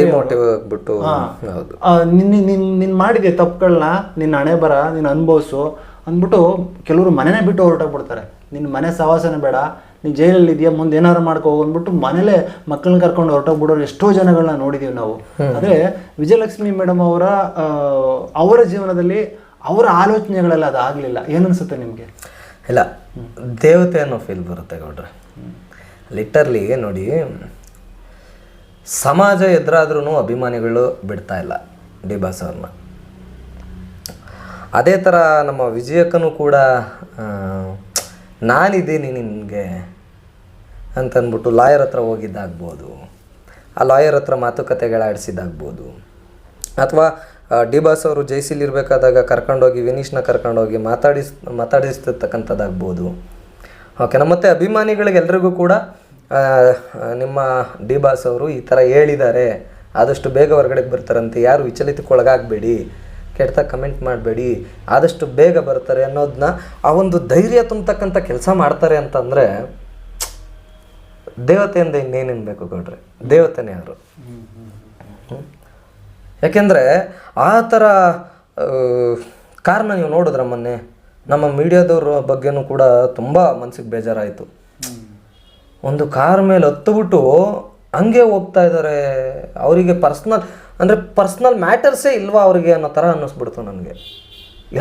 ಡಿಮೋಟಿವ್ ಆಗ್ಬಿಟ್ಟು ನಿನ್ನ ನಿನ್ ಮಾಡಿದೆ ತಪ್ಪುಗಳನ್ನ ನಿನ್ನ ಹಣೆ ಬರ ನೀನು ಅನುಭವಿಸು ಅಂದ್ಬಿಟ್ಟು ಕೆಲವರು ಮನೆನೇ ಬಿಟ್ಟು ಹೊರಟೋಗ್ಬಿಡ್ತಾರೆ. ನಿನ್ನ ಮನೆ ಸವಾಸನೆ ಬೇಡ ನೀನು ಜೈಲಲ್ಲಿ ಇದೆಯಾ ಮುಂದೆ ಏನಾದ್ರು ಮಾಡ್ಕೋ ಅಂದ್ಬಿಟ್ಟು ಮನೇಲೆ ಮಕ್ಕಳನ್ನ ಕರ್ಕೊಂಡು ಹೊರಟೋಗ್ಬಿಡೋರು ಎಷ್ಟೋ ಜನಗಳನ್ನ ನೋಡಿದೀವಿ ನಾವು. ಆದರೆ ವಿಜಯಲಕ್ಷ್ಮಿ ಮೇಡಮ್ ಅವರ ಅವರ ಜೀವನದಲ್ಲಿ ಅವರ ಆಲೋಚನೆಗಳೆಲ್ಲ ಅದಾಗಲಿಲ್ಲ ಏನನ್ಸುತ್ತೆ ನಿಮಗೆ? ಇಲ್ಲ. ದೇವತೆ ಅನ್ನೋ ಫೀಲ್ ಬರುತ್ತೆ ಗೌಡ್ರೆ. ಲಿಟರ್ಲಿ ನೋಡಿ ಸಮಾಜ ಎದುರಾದ್ರೂ ಅಭಿಮಾನಿಗಳು ಬಿಡ್ತಾ ಇಲ್ಲ ಡಿ ಬಾಸ್ ಅವ್ರನ್ನ ಅದೇ ಥರ ನಮ್ಮ ವಿಜಯಕ್ಕನು ಕೂಡ ನಾನಿದ್ದೀನಿ ನಿನಗೆ ಅಂತಂದ್ಬಿಟ್ಟು ಲಾಯರ್ ಹತ್ರ ಹೋಗಿದ್ದಾಗ್ಬೋದು. ಆ ಲಾಯರ್ ಹತ್ರ ಮಾತುಕತೆಗಳಾಡಿಸಿದ್ದಾಗ್ಬೋದು. ಅಥವಾ ಡಿ ಬಾಸ್ ಅವರು ಜೈಸಿಲಿರಬೇಕಾದಾಗ ಕರ್ಕೊಂಡೋಗಿ, ವಿನೀಶ್ನ ಕರ್ಕೊಂಡೋಗಿ ಮಾತಾಡಿಸ್ ಮಾತಾಡಿಸ್ತಕ್ಕಂಥದ್ದಾಗ್ಬೋದು ಓಕೆನಾ ಮತ್ತು ಮತ್ತೆ ಎಲ್ರಿಗೂ ಕೂಡ ನಿಮ್ಮ ಡಿ ಬಾಸ್ ಅವರು ಈ ಥರ ಹೇಳಿದ್ದಾರೆ. ಆದಷ್ಟು ಬೇಗ ಹೊರಗಡೆ ಬರ್ತಾರಂತೆ. ಯಾರು ವಿಚಲಿತಕ್ಕೊಳಗಾಗಬೇಡಿ. ಕೆಟ್ಟ ಕಮೆಂಟ್ ಮಾಡಬೇಡಿ. ಆದಷ್ಟು ಬೇಗ ಬರ್ತಾರೆ ಅನ್ನೋದನ್ನ ಆ ಒಂದು ಧೈರ್ಯ ತುಂಬತಕ್ಕಂಥ ಕೆಲಸ ಮಾಡ್ತಾರೆ ಅಂತಂದರೆ ದೇವತೆಯಿಂದ ಇನ್ನೇನೇನು ಬೇಕು ಗೌಡ್ರೆ? ದೇವತೆನೇ ಅವರು ಯಾಕೆಂದರೆ ಆ ಥರ ಕಾರಣ ನೀವು ನೋಡಿದ್ರ ಮೊನ್ನೆ? ನಮ್ಮ ಮೀಡಿಯಾದವ್ರ ಬಗ್ಗೆನೂ ಕೂಡ ತುಂಬ ಮನಸ್ಸಿಗೆ ಬೇಜಾರಾಯಿತು. ಒಂದು ಕಾರ್ ಮೇಲೆ ಹತ್ತುಬಿಟ್ಟು ಹಂಗೆ ಹೋಗ್ತಾ ಇದ್ದಾರೆ. ಅವರಿಗೆ ಪರ್ಸ್ನಲ್ ಅಂದರೆ ಪರ್ಸ್ನಲ್ ಮ್ಯಾಟರ್ಸೇ ಇಲ್ವಾ ಅವರಿಗೆ ಅನ್ನೋ ಥರ ಅನ್ನಿಸ್ಬಿಡ್ತು ನನಗೆ.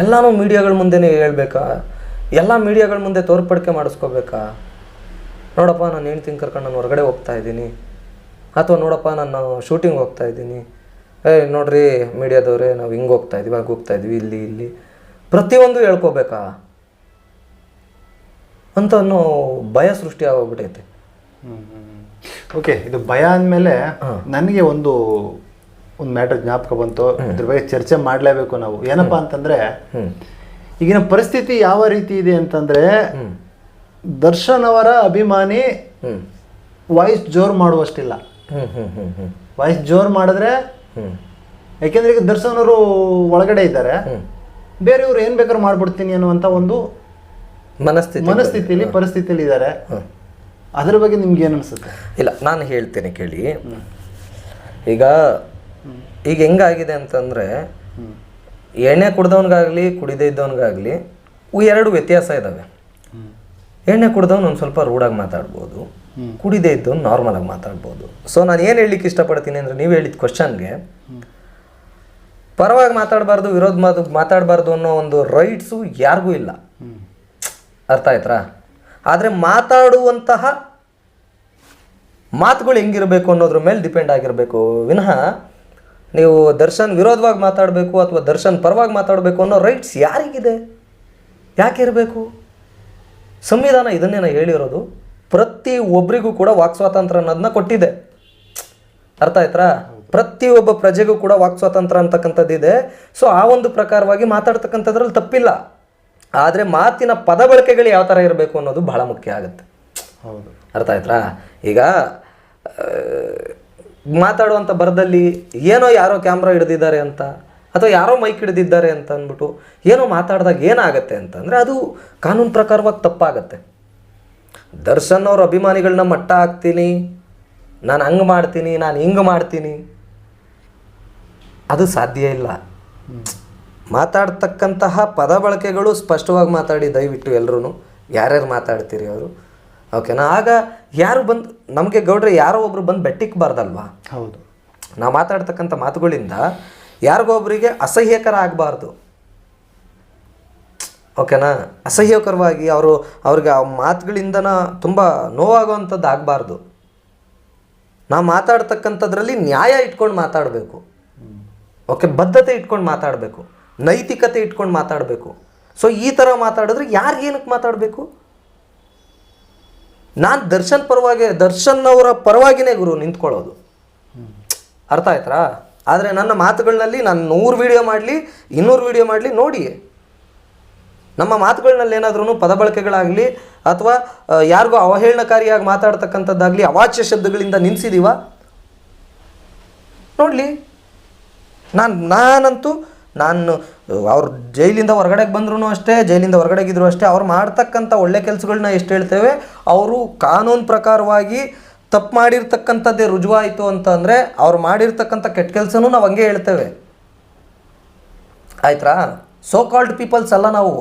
ಎಲ್ಲನೂ ಮೀಡಿಯಾಗಳ ಮುಂದೆನೇ ಹೇಳ್ಬೇಕಾ? ಎಲ್ಲ ಮೀಡಿಯಾಗಳ ಮುಂದೆ ತೋರ್ಪಡಿಕೆ ಮಾಡಿಸ್ಕೋಬೇಕಾ? ನೋಡಪ್ಪ, ನಾನು ಏನು ಕರ್ಕೊಂಡು ನಾನು ಹೊರಗಡೆ ಹೋಗ್ತಾ ಇದ್ದೀನಿ. ಅಥವಾ ನೋಡಪ್ಪ, ನಾನು ಶೂಟಿಂಗ್ ಹೋಗ್ತಾ ಇದ್ದೀನಿ. ಏಯ್, ನೋಡ್ರಿ ಮೀಡಿಯಾದವ್ರೆ, ನಾವು ಹಿಂಗೆ ಹೋಗ್ತಾ ಇದ್ದೀವಿ, ಹಾಗೆ ಹೋಗ್ತಾ ಇದೀವಿ ಇಲ್ಲಿ ಇಲ್ಲಿ. ಪ್ರತಿಯೊಂದು ಹೇಳ್ಕೋಬೇಕಾ? ಅಂತ ಅನ್ನೋ ಭಯ ಸೃಷ್ಟಿ ಆಗೋಗ್ಬಿಟ್ಟೈತೆ ಓಕೆ ಇದು ಭಯ ಅಂದಮೇಲೆ ನನಗೆ ಒಂದು ಒಂದು ಮ್ಯಾಟರ್ ಜ್ಞಾಪಕ ಬಂತು. ಇದ್ರ ಬಗ್ಗೆ ಚರ್ಚೆ ಮಾಡಲೇಬೇಕು ನಾವು. ಏನಪ್ಪ ಅಂತಂದ್ರೆ ಈಗಿನ ಪರಿಸ್ಥಿತಿ ಯಾವ ರೀತಿ ಇದೆ ಅಂತಂದ್ರೆ ದರ್ಶನ್ ಅವರ ಅಭಿಮಾನಿ ವಾಯ್ಸ್ ಜೋರ್ ಮಾಡುವಷ್ಟಿಲ್ಲ. ವಾಯ್ಸ್ ಜೋರ್ ಮಾಡಿದ್ರೆ ಯಾಕೆಂದ್ರೆ ಈಗ ದರ್ಶನ್ ಅವರು ಒಳಗಡೆ ಇದ್ದಾರೆ. ಬೇರೆಯವರು ಏನ್ ಬೇಕಾದ್ರೂ ಮಾಡ್ಬಿಡ್ತೀನಿ ಅನ್ನುವಂತ ಒಂದು ಮನಸ್ಥಿತಿ ಮನಸ್ಥಿತಿಯಲ್ಲಿ ಪರಿಸ್ಥಿತಿಯಲ್ಲಿ ಇದ್ದಾರೆ ಅದ್ರ ಬಗ್ಗೆ ನಿಮ್ಗೆ ಏನು ಅನಿಸುತ್ತೆ? ಇಲ್ಲ, ನಾನು ಹೇಳ್ತೇನೆ ಕೇಳಿ. ಈಗ ಈಗ ಹೆಂಗಾಗಿದೆ ಅಂತಂದರೆ, ಎಣ್ಣೆ ಕುಡ್ದವನಿಗಾಗಲಿ, ಕುಡಿದೇ ಇದ್ದವನಿಗಾಗಲಿ ಎರಡು ವ್ಯತ್ಯಾಸ ಇದ್ದಾವೆ ಎಣ್ಣೆ ಕುಡ್ದವ್ನು ಒಂದು ಸ್ವಲ್ಪ ರೂಢಾಗಿ ಮಾತಾಡ್ಬೋದು, ಕುಡಿದೇ ಇದ್ದವನು ನಾರ್ಮಲಾಗಿ ಮಾತಾಡ್ಬೋದು. ಸೊ ನಾನು ಏನು ಹೇಳಲಿಕ್ಕೆ ಇಷ್ಟಪಡ್ತೀನಿ ಅಂದರೆ ನೀವು ಹೇಳಿದ ಕ್ವಶನ್ಗೆ ಪರವಾಗಿ ಮಾತಾಡಬಾರ್ದು ವಿರೋಧ ಮಾತು ಮಾತಾಡಬಾರ್ದು ಅನ್ನೋ ಒಂದು ರೈಟ್ಸು ಯಾರಿಗೂ ಇಲ್ಲ. ಅರ್ಥ ಆಯ್ತಾ ಆದರೆ ಮಾತಾಡುವಂತಹ ಮಾತುಗಳು ಹೆಂಗಿರಬೇಕು ಅನ್ನೋದ್ರ ಮೇಲೆ ಡಿಪೆಂಡ್ ಆಗಿರಬೇಕು. ವಿನಃ ನೀವು ದರ್ಶನ್ ವಿರೋಧವಾಗಿ ಮಾತಾಡಬೇಕು ಅಥವಾ ದರ್ಶನ್ ಪರವಾಗಿ ಮಾತಾಡಬೇಕು ಅನ್ನೋ ರೈಟ್ಸ್ ಯಾರಿಗಿದೆ? ಯಾಕೆ ಇರಬೇಕು? ಸಂವಿಧಾನ ಇದನ್ನೇ ನಾನು ಹೇಳಿರೋದು ಪ್ರತಿ ಒಬ್ಬರಿಗೂ ಕೂಡ ವಾಕ್ ಸ್ವಾತಂತ್ರ್ಯ ಅನ್ನೋದನ್ನ ಕೊಟ್ಟಿದೆ. ಅರ್ಥ ಆಯ್ತಾ? ಪ್ರತಿಯೊಬ್ಬ ಪ್ರಜೆಗೂ ಕೂಡ ವಾಕ್ ಸ್ವಾತಂತ್ರ್ಯ ಅಂತಕ್ಕಂಥದ್ದಿದೆ. ಸೊ ಆ ಒಂದು ಪ್ರಕಾರವಾಗಿ ಮಾತಾಡ್ತಕ್ಕಂಥದ್ರಲ್ಲಿ ತಪ್ಪಿಲ್ಲ. ಆದರೆ ಮಾತಿನ ಪದ ಬಳಕೆಗಳು ಯಾವ ಥರ ಇರಬೇಕು ಅನ್ನೋದು ಬಹಳ ಮುಖ್ಯ ಆಗುತ್ತೆ. ಹೌದು. ಅರ್ಥ ಆಯ್ತಾ ಈಗ ಮಾತಾಡುವಂಥ ಬರದಲ್ಲಿ ಏನೋ ಯಾರೋ ಕ್ಯಾಮ್ರಾ ಹಿಡ್ದಿದ್ದಾರೆ ಅಂತ ಅಥವಾ ಯಾರೋ ಮೈಕ್ ಹಿಡಿದಿದ್ದಾರೆ ಅಂತ ಅಂದ್ಬಿಟ್ಟು ಏನೋ ಮಾತಾಡಿದಾಗ ಏನಾಗುತ್ತೆ ಅಂತಂದರೆ ಅದು ಕಾನೂನು ಪ್ರಕಾರವಾಗಿ ತಪ್ಪಾಗತ್ತೆ. ದರ್ಶನ್ ಅವ್ರ ಅಭಿಮಾನಿಗಳನ್ನ ಮಟ್ಟ ಹಾಕ್ತೀನಿ ನಾನು ಹಂಗೆ ಮಾಡ್ತೀನಿ ನಾನು ಹಿಂಗೆ ಮಾಡ್ತೀನಿ. ಅದು ಸಾಧ್ಯ ಇಲ್ಲ. ಮಾತಾಡ್ತಕ್ಕಂತಹ ಪದ ಬಳಕೆಗಳು ಸ್ಪಷ್ಟವಾಗಿ ಮಾತಾಡಿ ದಯವಿಟ್ಟು ಎಲ್ಲರೂ ಯಾರ್ಯಾರು ಮಾತಾಡ್ತೀರಿ ಅವರು? ಓಕೆನಾ ಆಗ ಯಾರು ಬಂದು ನಮಗೆ ಗೌಡ್ರೆ ಯಾರೋ ಒಬ್ರು ಬಂದು ಬೆಟ್ಟಿಕ್ಬಾರ್ದಲ್ವಾ? ಹೌದು. ನಾವು ಮಾತಾಡ್ತಕ್ಕಂಥ ಮಾತುಗಳಿಂದ ಯಾರಿಗೊಬ್ಬರಿಗೆ ಅಸಹ್ಯಕರ ಆಗಬಾರ್ದು ಓಕೆನಾ ಅಸಹ್ಯಕರವಾಗಿ ಅವರು ಅವ್ರಿಗೆ ಆ ಮಾತುಗಳಿಂದ ತುಂಬ ನೋವಾಗುವಂಥದ್ದು ಆಗಬಾರ್ದು ನಾವು ಮಾತಾಡ್ತಕ್ಕಂಥದ್ರಲ್ಲಿ ನ್ಯಾಯ ಇಟ್ಕೊಂಡು ಮಾತಾಡಬೇಕು. ಓಕೆ ಬದ್ಧತೆ ಇಟ್ಕೊಂಡು ಮಾತಾಡಬೇಕು. ನೈತಿಕತೆ ಇಟ್ಕೊಂಡು ಮಾತಾಡಬೇಕು. ಸೊ ಈ ಥರ ಮಾತಾಡಿದ್ರೆ ಯಾರಿಗೇನಕ್ಕೆ ಮಾತಾಡಬೇಕು? ನಾನು ದರ್ಶನ್ ಪರವಾಗಿ ದರ್ಶನ್ ಅವರ ಪರವಾಗಿನೇ ಗುರು ನಿಂತ್ಕೊಳ್ಳೋದು. ಅರ್ಥ ಆಯ್ತಾ ಆದರೆ ನನ್ನ ಮಾತುಗಳಲ್ಲಿ ನಾನು ನೂರು ವಿಡಿಯೋ ಮಾಡಲಿ, ಇನ್ನೂರು ವಿಡಿಯೋ ಮಾಡಲಿ ನೋಡಿ ನಮ್ಮ ಮಾತುಗಳಲ್ಲಿ ಏನಾದ್ರೂ ಪದ ಬಳಕೆಗಳಾಗಲಿ ಅಥವಾ ಯಾರಿಗೂ ಅವಹೇಳನಕಾರಿಯಾಗಿ ಮಾತಾಡ್ತಕ್ಕಂಥದ್ದಾಗಲಿ ಅವಾಚ್ಯ ಶಬ್ದಗಳಿಂದ ನಿಲ್ಲಿಸಿದೀವ ನೋಡಲಿ. ನಾನು, ನಾನಂತೂ ನಾನು, ಅವ್ರು ಜೈಲಿಂದ ಹೊರಗಡೆಗೆ ಬಂದ್ರೂ ಅಷ್ಟೇ, ಜೈಲಿಂದ ಹೊರಗಡೆಗಿದ್ರು ಅಷ್ಟೇ, ಅವ್ರು ಮಾಡ್ತಕ್ಕಂಥ ಒಳ್ಳೆ ಕೆಲಸಗಳನ್ನ ಎಷ್ಟು ಹೇಳ್ತೇವೆ, ಅವರು ಕಾನೂನು ಪ್ರಕಾರವಾಗಿ ತಪ್ಪು ಮಾಡಿರ್ತಕ್ಕಂಥದ್ದೇ ರುಜುವಾಯಿತು ಅಂತ ಅಂದರೆ, ಅವ್ರು ಮಾಡಿರ್ತಕ್ಕಂಥ ಕೆಟ್ಟ ಕೆಲಸನೂ ನಾವು ಹಂಗೆ ಹೇಳ್ತೇವೆ. ಆಯ್ತಾ ಸೋ ಕಾಲ್ಡ್ ಪೀಪಲ್ಸ್ ಅಲ್ಲ ನಾವು.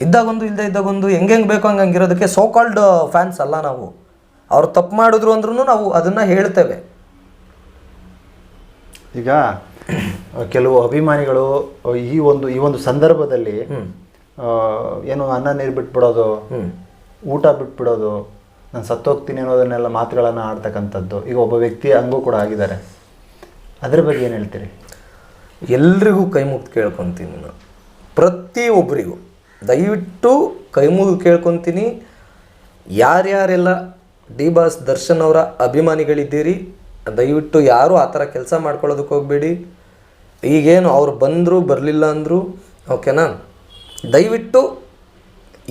ಇದ್ದಾಗೊಂದು ಇಲ್ಲದೆ ಇದ್ದಾಗೊಂದು, ಹೆಂಗೆ ಹೆಂಗೆ ಬೇಕೋ ಹಂಗೆ ಹಂಗಿರೋದಕ್ಕೆ ಸೋ ಕಾಲ್ಡ್ ಫ್ಯಾನ್ಸ್ ಅಲ್ಲ ನಾವು. ಅವ್ರು ತಪ್ಪು ಮಾಡಿದ್ರು ಅಂದ್ರೂ ನಾವು ಅದನ್ನು ಹೇಳ್ತೇವೆ. ಈಗ ಕೆಲವು ಅಭಿಮಾನಿಗಳು ಈ ಒಂದು ಈ ಒಂದು ಸಂದರ್ಭದಲ್ಲಿ ಏನು ಅನ್ನ ನೀರು ಬಿಟ್ಬಿಡೋದು ಊಟ ಬಿಟ್ಬಿಡೋದು ನಾನು ಸತ್ತೋಗ್ತೀನಿ ಅನ್ನೋದನ್ನೆಲ್ಲ ಮಾತುಗಳನ್ನು ಆಡ್ತಕ್ಕಂಥದ್ದು ಈಗ ಒಬ್ಬ ವ್ಯಕ್ತಿ ಹಂಗೂ ಕೂಡ ಆಗಿದ್ದಾರೆ. ಅದ್ರ ಬಗ್ಗೆ ಏನು ಹೇಳ್ತೀರಿ? ಎಲ್ರಿಗೂ ಕೈ ಮುಗ್ದು ಕೇಳ್ಕೊತೀನಿ ನಾನು. ಪ್ರತಿಯೊಬ್ಬರಿಗೂ ದಯವಿಟ್ಟು ಕೈ ಮುಗಿದು ಕೇಳ್ಕೊತೀನಿ. ಯಾರ್ಯಾರೆಲ್ಲ ಡಿ ಬಾಸ್ ದರ್ಶನ್ ಅವರ ಅಭಿಮಾನಿಗಳಿದ್ದೀರಿ ದಯವಿಟ್ಟು ಯಾರೂ ಆ ಥರ ಕೆಲಸ ಮಾಡ್ಕೊಳ್ಳೋದಕ್ಕೆ ಹೋಗಬೇಡಿ. ಈಗೇನು ಅವ್ರು ಬಂದರು ಬರಲಿಲ್ಲ ಅಂದರು ಓಕೆನಾ ದಯವಿಟ್ಟು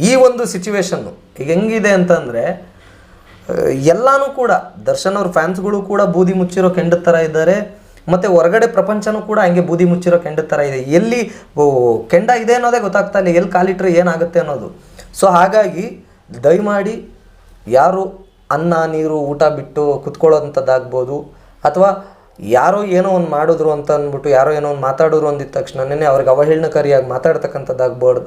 ಈ ಒಂದು ಸಿಚುವೇಶನ್ನು ಈಗ ಹೆಂಗಿದೆ ಅಂತಂದರೆ ಎಲ್ಲನೂ ಕೂಡ, ದರ್ಶನ್ ಅವ್ರ ಫ್ಯಾನ್ಸ್ಗಳು ಕೂಡ ಬೂದಿ ಮುಚ್ಚಿರೋ ಕೆಂಡ ಥರ ಇದ್ದಾರೆ. ಮತ್ತು ಹೊರಗಡೆ ಪ್ರಪಂಚನೂ ಕೂಡ ಹಂಗೆ ಬೂದಿ ಮುಚ್ಚಿರೋ ಕೆಂಡ ಥರ ಇದೆ. ಎಲ್ಲಿ ಕೆಂಡ ಇದೆ ಅನ್ನೋದೇ ಗೊತ್ತಾಗ್ತಾ ಇಲ್ಲ, ಎಲ್ಲಿ ಕಾಲಿಟ್ರೆ ಏನಾಗುತ್ತೆ ಅನ್ನೋದು. ಸೊ ಹಾಗಾಗಿ ದಯಮಾಡಿ ಯಾರು ಅನ್ನ ನೀರು ಊಟ ಬಿಟ್ಟು ಕುತ್ಕೊಳ್ಳೋಂಥದ್ದಾಗ್ಬೋದು. ಅಥವಾ ಯಾರೋ ಏನೋ ಒಂದು ಮಾಡಿದ್ರು ಅಂತ ಅಂದ್ಬಿಟ್ಟು ಯಾರೋ ಏನೋ ಒಂದು ಮಾತಾಡಿದ್ರು ಅಂದಿದ್ದ ತಕ್ಷಣನೇ ಅವ್ರಿಗೆ ಅವಹೇಳನಕಾರಿಯಾಗಿ ಮಾತಾಡ್ತಕ್ಕಂಥದ್ದಾಗ್ಬೋದು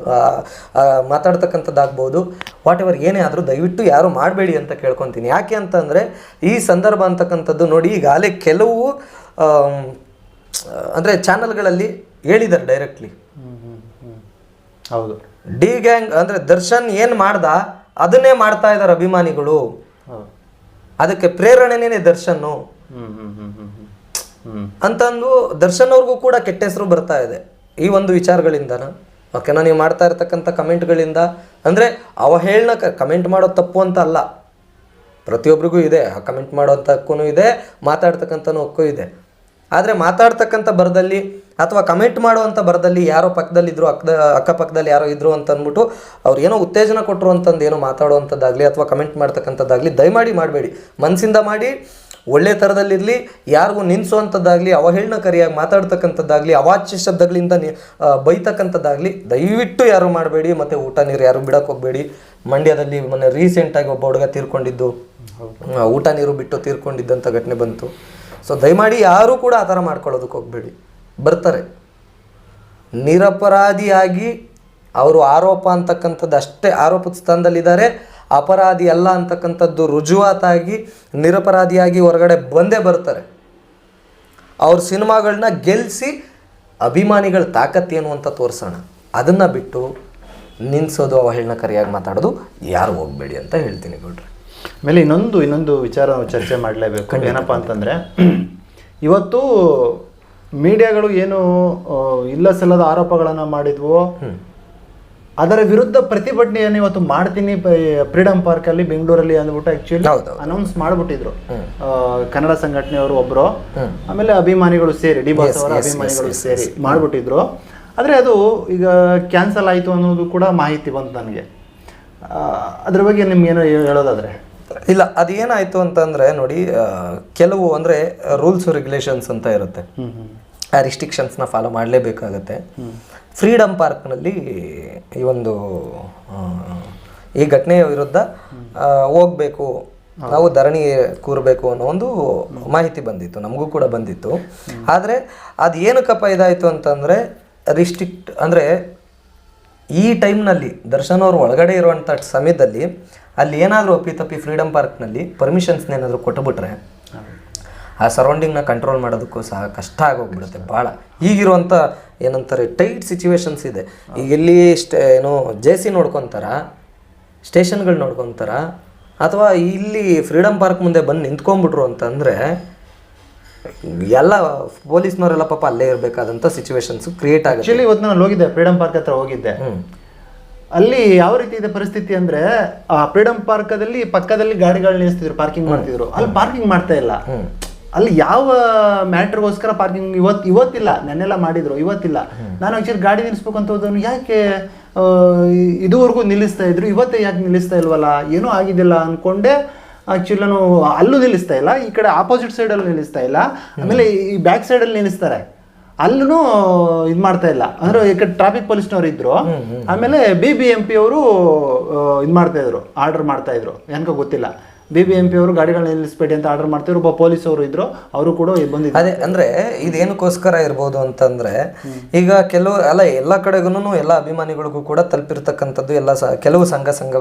ಮಾತಾಡ್ತಕ್ಕಂಥದ್ದಾಗ್ಬೋದು. ವಾಟ್ ಎವರ್ ಏನೇ ಆದರೂ ದಯವಿಟ್ಟು ಯಾರು ಮಾಡಬೇಡಿ ಅಂತ ಕೇಳ್ಕೊತೀನಿ. ಯಾಕೆ ಅಂತಂದರೆ ಈ ಸಂದರ್ಭ ಅಂತಕ್ಕಂಥದ್ದು ನೋಡಿ ಈಗಾಗಲೇ ಕೆಲವು ಅಂದರೆ ಚಾನಲ್ಗಳಲ್ಲಿ ಹೇಳಿದ್ದಾರೆ ಡೈರೆಕ್ಟ್ಲಿ ಹೌದು. ಡಿ ಗ್ಯಾಂಗ್ ಅಂದರೆ ದರ್ಶನ್ ಏನು ಮಾಡ್ದ ಅದನ್ನೇ ಮಾಡ್ತಾ ಇದ್ದಾರೆ ಅಭಿಮಾನಿಗಳು. ಅದಕ್ಕೆ ಪ್ರೇರಣೆನೇ ದರ್ಶನ್ ಅಂತಂದು ದರ್ಶನ್ ಅವ್ರಿಗೂ ಕೂಡ ಕೆಟ್ಟ ಹೆಸರು ಬರ್ತಾ ಇದೆ. ಈ ಒಂದು ವಿಚಾರಗಳಿಂದನ. ಓಕೆನಾ ನೀವು ಮಾಡ್ತಾ ಇರ್ತಕ್ಕಂಥ ಕಮೆಂಟ್ಗಳಿಂದ. ಅಂದರೆ ಅವಹೇಳನ ಕಮೆಂಟ್ ಮಾಡೋದು ತಪ್ಪು ಅಂತ ಅಲ್ಲ. ಪ್ರತಿಯೊಬ್ಬರಿಗೂ ಇದೆ. ಆ ಕಮೆಂಟ್ ಮಾಡೋಂಥ ಹಕ್ಕೂ ಇದೆ. ಮಾತಾಡ್ತಕ್ಕಂಥನೂ ಹಕ್ಕು ಇದೆ. ಆದರೆ ಮಾತಾಡ್ತಕ್ಕಂಥ ಬರದಲ್ಲಿ ಅಥವಾ ಕಮೆಂಟ್ ಮಾಡುವಂಥ ಬರದಲ್ಲಿ ಯಾರೋ ಪಕ್ಕದಲ್ಲಿದ್ದರು ಅಕ್ಕದ ಅಕ್ಕಪಕ್ಕದಲ್ಲಿ ಯಾರೋ ಇದ್ದರು ಅಂತ ಅಂದ್ಬಿಟ್ಟು ಅವ್ರು ಏನೋ ಉತ್ತೇಜನ ಕೊಟ್ಟರು ಅಂತಂದು ಏನೋ ಮಾತಾಡುವಂಥದ್ದಾಗಲಿ ಅಥವಾ ಕಮೆಂಟ್ ಮಾಡ್ತಕ್ಕಂಥದ್ದಾಗಲಿ ದಯಮಾಡಿ ಮಾಡಬೇಡಿ. ಮನಸ್ಸಿಂದ ಮಾಡಿ ಒಳ್ಳೆ ಥರದಲ್ಲಿರಲಿ ಯಾರಿಗೂ ನಿನ್ಸುವಂಥದ್ದಾಗಲಿ ಅವಹೇಳನಕಾರಿಯಾಗಿ ಮಾತಾಡ್ತಕ್ಕಂಥದ್ದಾಗಲಿ ಅವಾಚ್ಯ ಶಬ್ದಗಳಿಂದ ನಿ ಬೈತಕ್ಕಂಥದ್ದಾಗಲಿ ದಯವಿಟ್ಟು ಯಾರು ಮಾಡಬೇಡಿ ಮತ್ತು ಊಟ ನೀರು ಯಾರು ಬಿಡಕ್ಕೆ ಹೋಗಬೇಡಿ. ಮಂಡ್ಯದಲ್ಲಿ ಮೊನ್ನೆ ರೀಸೆಂಟಾಗಿ ಒಬ್ಬ ಹುಡುಗ ತೀರ್ಕೊಂಡಿದ್ದು. ಊಟ ನೀರು ಬಿಟ್ಟು ತೀರ್ಕೊಂಡಿದ್ದಂಥ ಘಟನೆ ಬಂತು. ಸೊ ದಯಮಾಡಿ ಯಾರೂ ಕೂಡ ಆ ಥರ ಮಾಡ್ಕೊಳ್ಳೋದಕ್ಕೆ ಹೋಗಬೇಡಿ. ಬರ್ತಾರೆ. ನಿರಪರಾಧಿಯಾಗಿ ಅವರು ಆರೋಪ ಅಂತಕ್ಕಂಥದ್ದು ಅಷ್ಟೇ, ಆರೋಪದ ಸ್ಥಾನದಲ್ಲಿದ್ದಾರೆ. ಅಪರಾಧಿ ಅಲ್ಲ ಅಂತಕ್ಕಂಥದ್ದು ರುಜುವಾತಾಗಿ ನಿರಪರಾಧಿಯಾಗಿ ಹೊರಗಡೆ ಬಂದೇ ಬರ್ತಾರೆ. ಅವ್ರ ಸಿನಿಮಾಗಳನ್ನ ಗೆಲ್ಲಿಸಿ ಅಭಿಮಾನಿಗಳ ತಾಕತ್ತೇನು ಅಂತ ತೋರಿಸೋಣ. ಅದನ್ನು ಬಿಟ್ಟು ನಿನ್ಸೋದು ಅವಹೇಳನಕಾರಿಯಾಗಿ ಮಾತಾಡೋದು ಯಾರು ಹೋಗಬೇಡಿ ಅಂತ ಹೇಳ್ತೀನಿ ಗೌಡ್ರೆ. ಆಮೇಲೆ ಇನ್ನೊಂದು ಇನ್ನೊಂದು ವಿಚಾರ ಚರ್ಚೆ ಮಾಡಲೇಬೇಕು. ಏನಪ್ಪ ಅಂತಂದ್ರೆ ಇವತ್ತು ಮೀಡಿಯಾಗಳು ಏನು ಇಲ್ಲ ಸಲ್ಲದ ಆರೋಪಗಳನ್ನು ಮಾಡಿದ್ವೋ ಅದರ ವಿರುದ್ಧ ಪ್ರತಿಭಟನೆಯನ್ನು ಇವತ್ತು ಮಾಡ್ತೀನಿ ಫ್ರೀಡಮ್ ಪಾರ್ಕ್ ಅಲ್ಲಿ ಬೆಂಗಳೂರಲ್ಲಿ ಅಂದ್ಬಿಟ್ಟು ಆಕ್ಚುಲಿ. ಅನೌನ್ಸ್ ಮಾಡ್ಬಿಟ್ಟಿದ್ರು. ಕನ್ನಡ ಸಂಘಟನೆಯವರು ಒಬ್ರು ಆಮೇಲೆ ಅಭಿಮಾನಿಗಳು ಸೇರಿ ಡಿ ಬಾಸ್ ಅವರ ಅಭಿಮಾನಿಗಳು ಸೇರಿ ಮಾಡ್ಬಿಟ್ಟಿದ್ರು. ಆದ್ರೆ ಅದು ಈಗ ಕ್ಯಾನ್ಸಲ್ ಆಯ್ತು ಅನ್ನೋದು ಕೂಡ ಮಾಹಿತಿ ಬಂತು ನನಗೆ. ಅದ್ರ ಬಗ್ಗೆ ನಿಮ್ಗೆ ಏನೋ ಹೇಳೋದಾದ್ರೆ. ಇಲ್ಲ ಅದೇನಾಯಿತು ಅಂತಂದರೆ ನೋಡಿ ಕೆಲವು ಅಂದರೆ ರೂಲ್ಸ್ ರೆಗ್ಯುಲೇಷನ್ಸ್ ಅಂತ ಇರುತ್ತೆ. ಆ ರಿಸ್ಟ್ರಿಕ್ಷನ್ಸ್ನ ಫಾಲೋ ಮಾಡಲೇಬೇಕಾಗತ್ತೆ. ಫ್ರೀಡಮ್ ಪಾರ್ಕ್ನಲ್ಲಿ ಈ ಒಂದು ಈ ಘಟನೆಯ ವಿರುದ್ಧ ಹೋಗ್ಬೇಕು ನಾವು ಧರಣಿ ಕೂರಬೇಕು ಅನ್ನೋ ಒಂದು ಮಾಹಿತಿ ಬಂದಿತ್ತು ನಮಗೂ ಕೂಡ ಬಂದಿತ್ತು. ಆದರೆ ಅದು ಏನಕ್ಕಪ್ಪ ಇದಾಯಿತು ಅಂತಂದರೆ ರಿಸ್ಟ್ರಿಕ್ಟ್ ಅಂದರೆ ಈ ಟೈಮ್ನಲ್ಲಿ ದರ್ಶನ್ ಅವರು ಒಳಗಡೆ ಇರುವಂಥ ಸಮಯದಲ್ಲಿ ಅಲ್ಲಿ ಏನಾದರೂ ಒಪ್ಪಿತಪ್ಪಿ ಫ್ರೀಡಮ್ ಪಾರ್ಕ್ನಲ್ಲಿ ಪರ್ಮಿಷನ್ಸ್ನ ಏನಾದರೂ ಕೊಟ್ಟುಬಿಟ್ರೆ ಆ ಸರೌಂಡಿಂಗ್ನ ಕಂಟ್ರೋಲ್ ಮಾಡೋದಕ್ಕೂ ಸಹ ಕಷ್ಟ ಆಗೋಗ್ಬಿಡುತ್ತೆ ಭಾಳ ಈಗಿರುವಂಥ ಏನಂತಾರೆ ಟೈಟ್ ಸಿಚುವೇಶನ್ಸ್ ಇದೆ. ಈಗ ಇಲ್ಲಿ ಸ್ಟೇ ಏನು ಜೆ ಸಿ ನೋಡ್ಕೊತಾರ? ಸ್ಟೇಷನ್ಗಳು ನೋಡ್ಕೊತಾರ? ಅಥವಾ ಇಲ್ಲಿ ಫ್ರೀಡಮ್ ಪಾರ್ಕ್ ಮುಂದೆ ಬಂದು ನಿಂತ್ಕೊಂಡ್ಬಿಟ್ರು ಅಂತಂದರೆ ಎಲ್ಲ ಪೊಲೀಸ್ನವರೆಲ್ಲ ಪಾಪ ಅಲ್ಲೇ ಇರಬೇಕಾದಂಥ ಸಿಚುವೇಶನ್ಸ್ ಕ್ರಿಯೇಟ್ ಆಗುತ್ತೆ. ಇವತ್ತು ನಾನು ಹೋಗಿದ್ದೆ ಫ್ರೀಡಮ್ ಪಾರ್ಕ್ ಹತ್ರ ಹೋಗಿದ್ದೆ. ಹ್ಮ್. ಅಲ್ಲಿ ಯಾವ ರೀತಿ ಇದೆ ಪರಿಸ್ಥಿತಿ ಅಂದ್ರೆ ಆ ಫ್ರೀಡಮ್ ಪಾರ್ಕದಲ್ಲಿ ಪಕ್ಕದಲ್ಲಿ ಗಾಡಿಗಳು ನಿಲ್ಲಿಸ್ತಿದ್ರು ಪಾರ್ಕಿಂಗ್ ಮಾಡ್ತಿದ್ರು. ಅಲ್ಲಿ ಪಾರ್ಕಿಂಗ್ ಮಾಡ್ತಾ ಇಲ್ಲ. ಅಲ್ಲಿ ಯಾವ ಮ್ಯಾಟ್ರಿಗೋಸ್ಕರ ಪಾರ್ಕಿಂಗ್ ಇವತ್ತು ಇವತ್ತಿಲ್ಲ. ನೆನ್ನೆಲ್ಲ ಮಾಡಿದ್ರು ಇವತ್ತಿಲ್ಲ. ನಾನು ಆಕ್ಚುಲಿ ಗಾಡಿ ನಿಲ್ಲಿಸ್ಬೇಕು ಅಂತ ಹೋದವನು ಯಾಕೆ ಇದುವರೆಗೂ ನಿಲ್ಲಿಸ್ತಾ ಇದ್ರು ಇವತ್ತೇ ಯಾಕೆ ನಿಲ್ಲಿಸ್ತಾ ಇಲ್ವಲ್ಲ? ಏನೂ ಆಗಿದ್ದಿಲ್ಲ ಅನ್ಕೊಂಡೆ ಆಕ್ಚುಲಿ ನಾನು ಅಲ್ಲೂ ನಿಲ್ಲಿಸ್ತಾ ಇಲ್ಲ ಈ ಕಡೆ ಆಪೋಸಿಟ್ ಸೈಡಲ್ಲಿ ನಿಲ್ಲಿಸ್ತಾ ಇಲ್ಲ. ಆಮೇಲೆ ಈ ಬ್ಯಾಕ್ ಸೈಡಲ್ಲಿ ನಿಲ್ಲಿಸ್ತಾರೆ. ಅಲ್ಲೂ ಇದು ಮಾಡ್ತಾ ಇಲ್ಲ. ಅಂದ್ರೆ ಈ ಕಡೆ ಟ್ರಾಫಿಕ್ ಪೊಲೀಸ್ನವ್ರು ಇದ್ರು ಆಮೇಲೆ ಬಿ ಬಿ ಎಂ ಪಿ ಅವರು ಇದು ಮಾಡ್ತಾ ಇದ್ರು ಆರ್ಡರ್ ಮಾಡ್ತಾ ಇದ್ರು. ಏನಕ್ಕೂ ಗೊತ್ತಿಲ್ಲ. ಬಿ ಬಿ ಎಂ ಪಿ ಅವರು ಗಾಡಿಗಳನ್ನ ನಿಲ್ಲಿಸ್ಬೇಡಿ ಅಂತ ಆರ್ಡರ್ ಮಾಡ್ತೀವಿ ಒಬ್ಬ ಪೊಲೀಸ್ ಅವರು ಇದ್ರು. ಅವರು ಕೂಡ ಬಂದಿದ್ರು. ಅದೇ ಅಂದ್ರೆ ಇದೇನಕ್ಕೋಸ್ಕರ ಇರ್ಬೋದು ಅಂತಂದ್ರೆ ಈಗ ಕೆಲವು ಅಲ್ಲ ಎಲ್ಲ ಕಡೆಗೂ ಎಲ್ಲ ಅಭಿಮಾನಿಗಳಿಗೂ ಕೂಡ ತಲುಪಿರ್ತಕ್ಕಂಥದ್ದು ಎಲ್ಲ ಸ ಕೆಲವು ಸಂಘ ಸಂಘ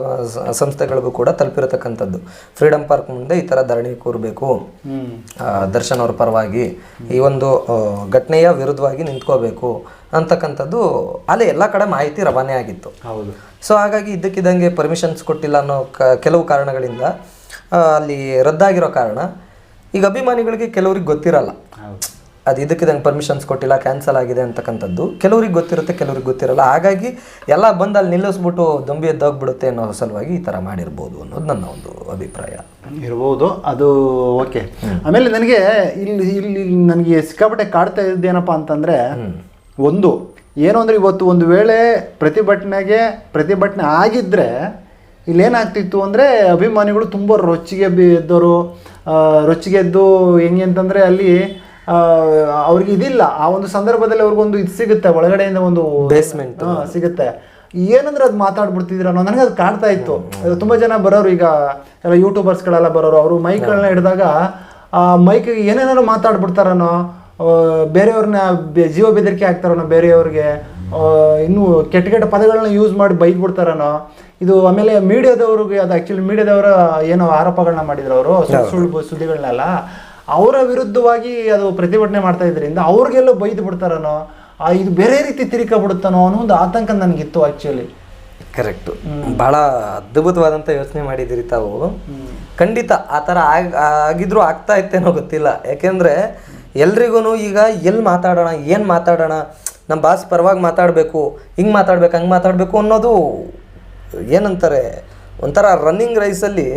ಸಂಸ್ಥೆಗಳಿಗೂ ಕೂಡ ತಲುಪಿರತಕ್ಕಂಥದ್ದು. ಫ್ರೀಡಮ್ ಪಾರ್ಕ್ ಮುಂದೆ ಈ ತರ ಧರಣಿ ಕೂರಬೇಕು. ದರ್ಶನ್ ಅವ್ರ ಪರವಾಗಿ ಈ ಒಂದು ಘಟನೆಯ ವಿರುದ್ಧವಾಗಿ ನಿಂತ್ಕೋಬೇಕು ಅಂತಕ್ಕಂಥದ್ದು ಅಲ್ಲೇ ಎಲ್ಲ ಕಡೆ ಮಾಹಿತಿ ರವಾನೆ ಆಗಿತ್ತು. ಹೌದು. ಸೊ ಹಾಗಾಗಿ ಇದ್ದಕ್ಕಿದ್ದಂಗೆ ಪರ್ಮಿಷನ್ಸ್ ಕೊಟ್ಟಿಲ್ಲ ಅನ್ನೋ ಕೆಲವು ಕಾರಣಗಳಿಂದ ಅಲ್ಲಿ ರದ್ದಾಗಿರೋ ಕಾರಣ ಈಗ ಅಭಿಮಾನಿಗಳಿಗೆ ಕೆಲವ್ರಿಗೆ ಗೊತ್ತಿರಲ್ಲ. ಅದು ಇದಕ್ಕಿದಂಗೆ ಪರ್ಮಿಷನ್ಸ್ ಕೊಟ್ಟಿಲ್ಲ ಕ್ಯಾನ್ಸಲ್ ಆಗಿದೆ ಅಂತಕ್ಕಂಥದ್ದು. ಕೆಲವ್ರಿಗೆ ಗೊತ್ತಿರುತ್ತೆ ಕೆಲವ್ರಿಗೆ ಗೊತ್ತಿರಲ್ಲ. ಹಾಗಾಗಿ ಎಲ್ಲ ಬಂದು ಅಲ್ಲಿ ನಿಲ್ಲಿಸ್ಬಿಟ್ಟು ದೊಂಬಿ ಎದ್ದೋಗ್ಬಿಡುತ್ತೆ ಅನ್ನೋ ಸಲುವಾಗಿ ಈ ಥರ ಮಾಡಿರ್ಬೋದು ಅನ್ನೋದು ನನ್ನ ಒಂದು ಅಭಿಪ್ರಾಯ. ಇರ್ಬೋದು. ಅದು ಓಕೆ. ಆಮೇಲೆ ನನಗೆ ಇಲ್ಲಿ ಇಲ್ಲಿ ನನಗೆ ಸಿಕ್ಕಾಪಟ್ಟೆ ಕಾಡ್ತಾ ಇದ್ದೇನಪ್ಪ ಅಂತಂದರೆ ಒಂದು ಏನು ಅಂದರೆ ಇವತ್ತು ಒಂದು ವೇಳೆ ಪ್ರತಿಭಟನೆಗೆ ಪ್ರತಿಭಟನೆ ಆಗಿದ್ರೆ ಇಲ್ಲೇನಾಗ್ತಿತ್ತು ಅಂದರೆ ಅಭಿಮಾನಿಗಳು ತುಂಬ ರೊಚ್ಚಿಗೆ ಎದ್ದವರು ರೊಚ್ಚಿಗೆ ಎದ್ದು ಹೆಂಗೆ ಅಂತಂದರೆ ಅಲ್ಲಿ ಅವ್ರಿಗೆ ಇದಿಲ್ಲ. ಆ ಒಂದು ಸಂದರ್ಭದಲ್ಲಿ ಅವ್ರಿಗೊಂದು ಇದು ಸಿಗುತ್ತೆ ಒಳಗಡೆಯಿಂದ ಒಂದು ಬೇಸ್ಮೆಂಟ್ ಸಿಗುತ್ತೆ. ಏನಂದ್ರೆ ಅದು ಮಾತಾಡ್ಬಿಡ್ತಿದ್ರ ಅನ್ನೋ ನನಗೆ ಅದು ಕಾಡ್ತಾ ಇತ್ತು. ತುಂಬ ಜನ ಬರೋರು ಈಗ ಎಲ್ಲ ಯೂಟ್ಯೂಬರ್ಸ್ಗಳೆಲ್ಲ ಬರೋರು ಅವರು ಮೈಕ್ಗಳನ್ನ ಹಿಡಿದಾಗ ಆ ಮೈಕ್ ಏನೇನಾದ್ರು ಮಾತಾಡ್ಬಿಡ್ತಾರನೋ ಬೇರೆಯವ್ರನ್ನ ಜೀವ ಬೆದರಿಕೆ ಆಗ್ತಾರನೋ ಬೇರೆಯವ್ರಿಗೆ ಇನ್ನೂ ಕೆಟ್ಟ ಕೆಟ್ಟ ಪದಗಳನ್ನ ಯೂಸ್ ಮಾಡಿ ಬೈದ್ಬಿಡ್ತಾರನೋ ಇದು ಆಮೇಲೆ ಮೀಡಿಯಾದವ್ರಿಗೆ ಅದು ಆ್ಯಕ್ಚುಲಿ ಮೀಡಿಯಾದವರ ಏನೋ ಆರೋಪಗಳನ್ನ ಮಾಡಿದ್ರು ಅವರು ಸುಳ್ಳು ಸುದ್ದಿಗಳನ್ನೆಲ್ಲ ಅವರ ವಿರುದ್ಧವಾಗಿ ಅದು ಪ್ರತಿಭಟನೆ ಮಾಡ್ತಾ ಇದ್ರಿಂದ ಅವ್ರಿಗೆಲ್ಲ ಬೈದು ಬಿಡ್ತಾರನೋ ಇದು ಬೇರೆ ರೀತಿ ತಿರುಕಬಿಡುತ್ತಾನೋ ಅನ್ನೋ ಒಂದು ಆತಂಕ ನನಗಿತ್ತು ಆ್ಯಕ್ಚುಲಿ ಕರೆಕ್ಟ್ ಬಹಳ ಅದ್ಭುತವಾದಂಥ ಯೋಚನೆ ಮಾಡಿದಿರಿ ತಾವು. ಖಂಡಿತ ಆ ಥರ ಆಗ ಆಗಿದ್ರು ಆಗ್ತಾ ಇತ್ತೇನೋ ಗೊತ್ತಿಲ್ಲ. ಯಾಕೆಂದ್ರೆ ಎಲ್ರಿಗೂ ಈಗ ಎಲ್ಲಿ ಮಾತಾಡೋಣ ಏನು ಮಾತಾಡೋಣ ನಮ್ಮ ಬಾಸ್ ಪರವಾಗಿ ಮಾತಾಡಬೇಕು ಹಿಂಗೆ ಮಾತಾಡ್ಬೇಕು ಹಂಗೆ ಮಾತಾಡಬೇಕು ಅನ್ನೋದು ಏನಂತಾರೆ ಒಂಥರ ರನ್ನಿಂಗ್ ರೈಸಲ್ಲಿ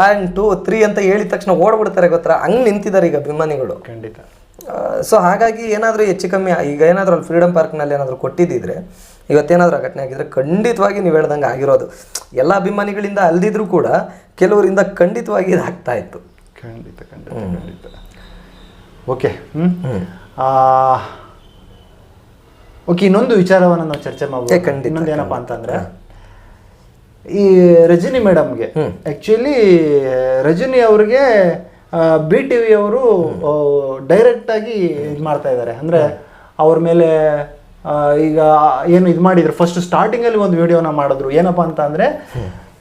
ಒನ್ ಟೂ ತ್ರೀ ಅಂತ ಹೇಳಿದ ತಕ್ಷಣ ಓಡ್ಬಿಡ್ತಾರೆ ಗೊತ್ತಾ? ಹಂಗೆ ನಿಂತಿದ್ದಾರೆ ಈಗ ಅಭಿಮಾನಿಗಳು. ಖಂಡಿತ. ಸೊ ಹಾಗಾಗಿ ಏನಾದರೂ ಹೆಚ್ಚು ಕಮ್ಮಿ ಈಗ ಏನಾದರೂ ಅಲ್ಲಿ ಫ್ರೀಡಮ್ ಪಾರ್ಕ್ನಲ್ಲಿ ಏನಾದರೂ ಕೊಟ್ಟಿದ್ದಿದ್ರೆ ಇವತ್ತೇನಾದರೂ ಘಟನೆ ಆಗಿದ್ರೆ ಖಂಡಿತವಾಗಿ ನೀವು ಹೇಳ್ದಂಗೆ ಆಗಿರೋದು. ಎಲ್ಲ ಅಭಿಮಾನಿಗಳಿಂದ ಅಲ್ದಿದ್ರೂ ಕೂಡ ಕೆಲವರಿಂದ ಖಂಡಿತವಾಗಿ ಇದು ಆಗ್ತಾ ಇತ್ತು. ಖಂಡಿತ ಖಂಡಿತ ಖಂಡಿತ. ಓಕೆ ಹ್ಞೂ ಓಕೆ ಇನ್ನೊಂದು ವಿಚಾರವನ್ನು ನಾವು ಚರ್ಚೆ ಮಾಡಬಹುದು ಇನ್ನೊಂದು ಏನಪ್ಪ ಅಂತಂದ್ರೆ ಈ ರಜನಿ ಮೇಡಮ್ಗೆ ಆ್ಯಕ್ಚುಲಿ ರಜನಿ ಅವ್ರಿಗೆ ಬಿ ಟಿ ವಿ ಅವರು ಡೈರೆಕ್ಟ್ ಆಗಿ ಇದು ಮಾಡ್ತಾ ಇದ್ದಾರೆ ಅಂದ್ರೆ ಅವ್ರ ಮೇಲೆ ಈಗ ಏನು ಇದು ಮಾಡಿದ್ರು. ಫಸ್ಟ್ ಸ್ಟಾರ್ಟಿಂಗಲ್ಲಿ ಒಂದು ವಿಡಿಯೋನ ಮಾಡಿದ್ರು. ಏನಪ್ಪ ಅಂತ ಅಂದ್ರೆ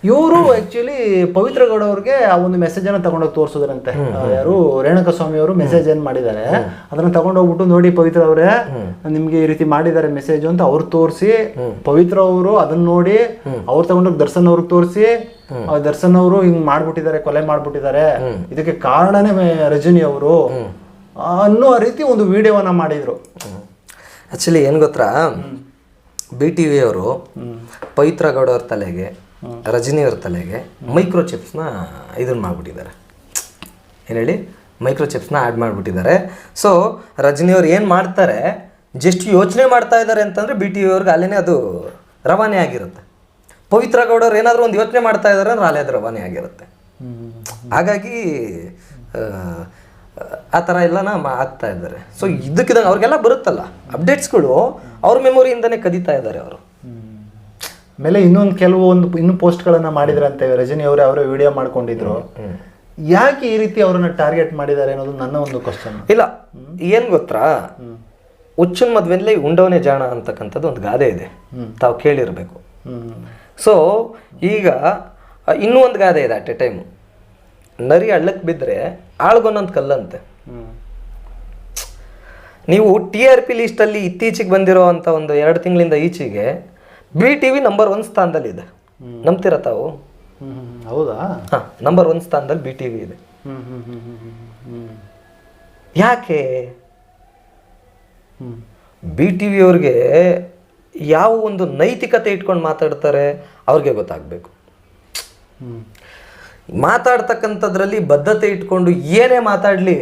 ಇವರು ಆಕ್ಚುಲಿ ಪವಿತ್ರ ಗೌಡ ಅವ್ರಿಗೆ ಆ ಒಂದು ಮೆಸೇಜ್ ಅನ್ನ ತಗೊಂಡೋಗಿ ತೋರಿಸಿದ್ರಂತೆ. ಯಾರು ರೇಣುಕ ಸ್ವಾಮಿ ಅವರು ಮೆಸೇಜ್ ಏನ್ ಮಾಡಿದ್ದಾರೆ ಅದನ್ನ ತಗೊಂಡೋಗ್ಬಿಟ್ಟು ನೋಡಿ ಪವಿತ್ರ ಅವರೇ ನಿಮ್ಗೆ ಈ ರೀತಿ ಮಾಡಿದ್ದಾರೆ ಮೆಸೇಜ್ ಅಂತ ಅವ್ರು ತೋರಿಸಿ ಪವಿತ್ರ ಅವರು ಅದನ್ನ ನೋಡಿ ಅವ್ರು ತಗೊಂಡೋಗಿ ದರ್ಶನ್ ಅವ್ರಿಗೆ ತೋರಿಸಿ ದರ್ಶನ್ ಅವರು ಹಿಂಗ್ ಮಾಡ್ಬಿಟ್ಟಿದ್ದಾರೆ ಕೊಲೆ ಮಾಡ್ಬಿಟ್ಟಿದ್ದಾರೆ. ಇದಕ್ಕೆ ಕಾರಣನೇ ರಜನಿ ಅವರು. ಅನ್ನೋ ರೀತಿ ಒಂದು ವಿಡಿಯೋವನ್ನ ಮಾಡಿದ್ರು. ಆಕ್ಚುಲಿ ಏನ್ ಗೊತ್ತಾ? ಬಿ ಟಿ ವಿ ಅವರು ಪವಿತ್ರ ಗೌಡ ಅವ್ರ ತಲೆಗೆ ರಜನಿ ಅವ್ರ ತಲೆಗೆ ಮೈಕ್ರೋ ಚಿಪ್ಸ್ನ ಇದನ್ನು ಮಾಡಿಬಿಟ್ಟಿದ್ದಾರೆ. ಏನು ಹೇಳಿ? ಮೈಕ್ರೋ ಚಿಪ್ಸ್ನ ಆ್ಯಡ್ ಮಾಡಿಬಿಟ್ಟಿದ್ದಾರೆ. ಸೊ ರಜನಿಯವ್ರು ಏನು ಮಾಡ್ತಾರೆ? ಜಸ್ಟ್ ಯೋಚನೆ ಮಾಡ್ತಾ ಇದ್ದಾರೆ ಅಂತಂದರೆ ಬಿ ಟಿ ಅವ್ರಿಗೆ ಅಲ್ಲೇ ಅದು ರವಾನೆ ಆಗಿರುತ್ತೆ. ಪವಿತ್ರ ಗೌಡವ್ರು ಏನಾದರೂ ಒಂದು ಯೋಚನೆ ಮಾಡ್ತಾ ಇದ್ದಾರೆ ಅಂದ್ರೆ ಅಲ್ಲೇ ಅದು ರವಾನೆ ಆಗಿರುತ್ತೆ. ಹಾಗಾಗಿ ಆ, ಥರ ಎಲ್ಲನ ಆಗ್ತಾ ಇದ್ದಾರೆ. ಸೊ ಇದಕ್ಕಿದಂಗೆ ಅವ್ರಿಗೆಲ್ಲ ಬರುತ್ತಲ್ಲ. ಅಪ್ಡೇಟ್ಸ್ಗಳು ಅವ್ರ ಮೆಮೊರಿಯಿಂದನೇ ಕದೀತಾ ಇದ್ದಾರೆ ಅವರು. ಆಮೇಲೆ ಇನ್ನೊಂದು ಒಂದು ಇನ್ನು ಪೋಸ್ಟ್ಗಳನ್ನ ಮಾಡಿದ್ರಂತೆ ರಜನಿ ಅವರೇ ಅವರೇ ವಿಡಿಯೋ ಮಾಡ್ಕೊಂಡಿದ್ರು. ಯಾಕೆ ಈ ರೀತಿ ಅವರನ್ನ ಟಾರ್ಗೆಟ್ ಮಾಡಿದ್ದಾರೆ ಅನ್ನೋದು ನನ್ನ ಒಂದು ಕ್ವಶನ್ ಇಲ್ಲ ಏನು ಗೊತ್ತಾ? ಹುಚ್ಚನ್ ಮದ್ವೆಲ್ಲ ಉಂಡವನೇ ಜಾಣ ಅಂತಕ್ಕಂಥದ್ದು ಒಂದು ಗಾದೆ ಇದೆ. ತಾವು ಕೇಳಿರಬೇಕು. ಸೊ ಈಗ ಇನ್ನೂ ಒಂದು ಗಾದೆ ಇದೆ ಅಟ್ ಎ ಟೈಮು. ನರಿ ಅಳ್ಳಕ್ಕೆ ಬಿದ್ದರೆ ಆಳ್ಗೊನ್ನೊಂದು ಕಲ್ಲಂತೆ. ನೀವು ಟಿ ಆರ್ ಪಿ ಲಿಸ್ಟಲ್ಲಿ ಇತ್ತೀಚೆಗೆ ಬಂದಿರೋ ಅಂಥ ಒಂದು ಎರಡು ತಿಂಗಳಿಂದ ಈಚೆಗೆ B T V number one ಸ್ಥಾನದಲ್ಲಿದೆ ನಂಬ್ತೀರಾ ತಾವು? ಹೌದಾ? ಹಾಂ ನಂಬರ್ ಒನ್ ಸ್ಥಾನದಲ್ಲಿ ಬಿ ಟಿ ವಿ ಇದೆ ಯಾಕೆ? ಬಿ ಟಿ ವಿ ಅವ್ರಿಗೆ ಯಾವ ಒಂದು ನೈತಿಕತೆ ಇಟ್ಕೊಂಡು ಮಾತಾಡ್ತಾರೆ ಅವ್ರಿಗೆ ಗೊತ್ತಾಗಬೇಕು. ಮಾತಾಡ್ತಕ್ಕಂಥದ್ರಲ್ಲಿ ಬದ್ಧತೆ ಇಟ್ಕೊಂಡು ಏನೇ ಮಾತಾಡಲಿ.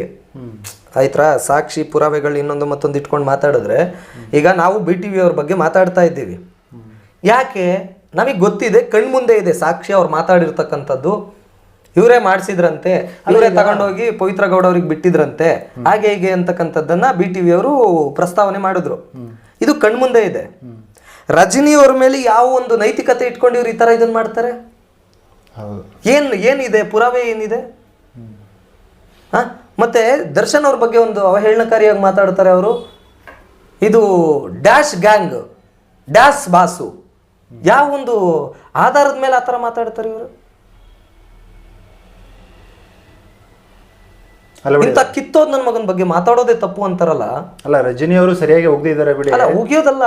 ಆಯ್ತಾ ಸಾಕ್ಷಿ ಪುರಾವೆಗಳು ಇನ್ನೊಂದು ಮತ್ತೊಂದು ಇಟ್ಕೊಂಡು ಮಾತಾಡಿದ್ರೆ ಈಗ ನಾವು ಬಿ ಟಿ ವಿ ಅವ್ರ ಬಗ್ಗೆ ಮಾತಾಡ್ತಾ ಇದ್ದೀವಿ. ಯಾಕೆ? ನಮಗೆ ಗೊತ್ತಿದೆ ಕಣ್ಮುಂದೆ ಇದೆ ಸಾಕ್ಷಿ ಅವ್ರು ಮಾತಾಡಿರ್ತಕ್ಕಂಥದ್ದು. ಇವರೇ ಮಾಡಿಸಿದ್ರಂತೆ. ಇವರೇ ತಗೊಂಡೋಗಿ ಪವಿತ್ರ ಗೌಡ ಅವ್ರಿಗೆ ಬಿಟ್ಟಿದ್ರಂತೆ. ಹಾಗೆ ಹೀಗೆ ಅಂತಕ್ಕಂಥದ್ದನ್ನ ಬಿ ಟಿ ವಿ ಅವರು ಪ್ರಸ್ತಾವನೆ ಮಾಡಿದ್ರು. ಇದು ಕಣ್ಮುಂದೆ ಇದೆ. ರಜನಿ ಅವ್ರ ಮೇಲೆ ಯಾವ ಒಂದು ನೈತಿಕತೆ ಇಟ್ಕೊಂಡು ಇವ್ರು ಈ ತರ ಇದನ್ನ ಮಾಡ್ತಾರೆ? ಏನು ಏನಿದೆ? ಪುರಾವೆ ಏನಿದೆ? ಹಾ? ಮತ್ತೆ ದರ್ಶನ್ ಅವ್ರ ಬಗ್ಗೆ ಒಂದು ಅವಹೇಳನಕಾರಿಯಾಗಿ ಮಾತಾಡ್ತಾರೆ ಅವರು. ಇದು ಡ್ಯಾಶ್ ಗ್ಯಾಂಗ್ ಡ್ಯಾಶ್ ಬಾಸು. ಯಾವ ಒಂದು ಆಧಾರದ ಮೇಲೆ ಆ ಥರ ಮಾತಾಡ್ತಾರೆ ಇವರು? ಇಂಥ ಕಿತ್ತೋದ್ ನನ್ನ ಮಗನ ಬಗ್ಗೆ ಮಾತಾಡೋದೇ ತಪ್ಪು ಅಂತಾರಲ್ಲ. ಅಲ್ಲ ರಜನಿ ಅವರು ಸರಿಯಾಗಿ ಹೋಗ್ದಿದ್ದಾರೆ ಬಿಡಿ. ಅಲ್ಲ ಉಗಿಯೋದಲ್ಲ